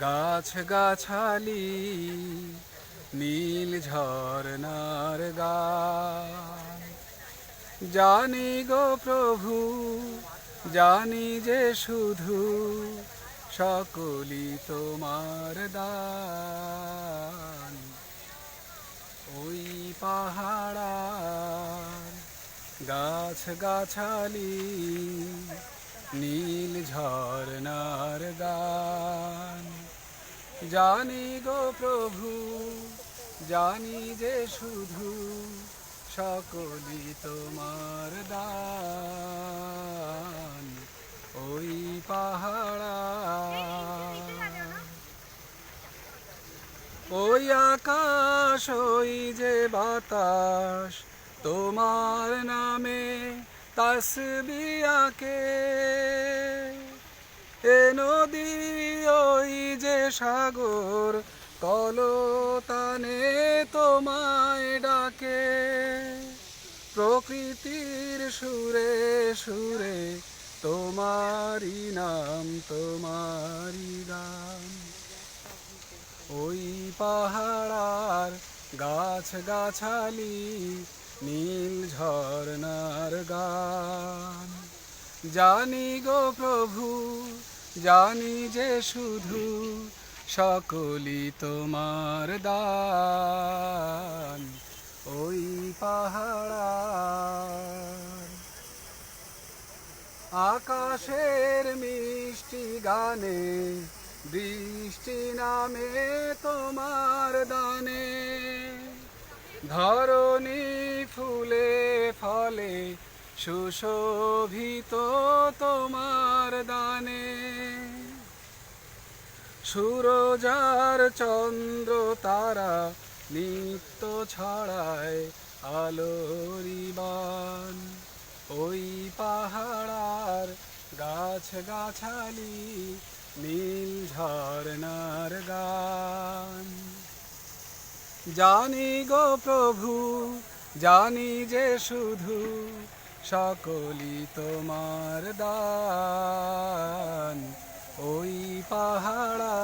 গাছ গাছালি নীল ঝরনার গান। জানি গো প্রভু, জানি যে শুধু সকলি তোমার দান। ওই পাহাড়ার গাছ গাছালি নীল ঝরনার গান। জানি গো প্রভু, জানি যে শুধু সকলি তোমার দান। ওই পাহাড়া, ওই আকাশ, ওই যে বাতাস, তোমার নামে তাসবিয়াকে এ নদী, ওই যে সাগর কলতানে তোমায় ডাকে। প্রকৃতির সুরে সুরে তোমারি নাম তোমারি গান। ওই পাহাড়ার গাছ গাছালি নীল ঝরনার গান। জানি গো প্রভু জানি যে শুধু সকলি তোমার দান। ওই পাহাড়ার আকাশের মিষ্টি গানে, বৃষ্টি নামে তোমার দানে। ধরণী ফুলে ফলে সুশোভিত তোমার দানে। সুরজার চন্দ্র তারা নিত্য ছড়ায় আলোরিবান ওই পাহাড়ার গাছ গাছালি নীল ঝরনার গান। জানি গো প্রভু, জানি যে শুধু সকলি তোমার দান। ওই পাহাড়া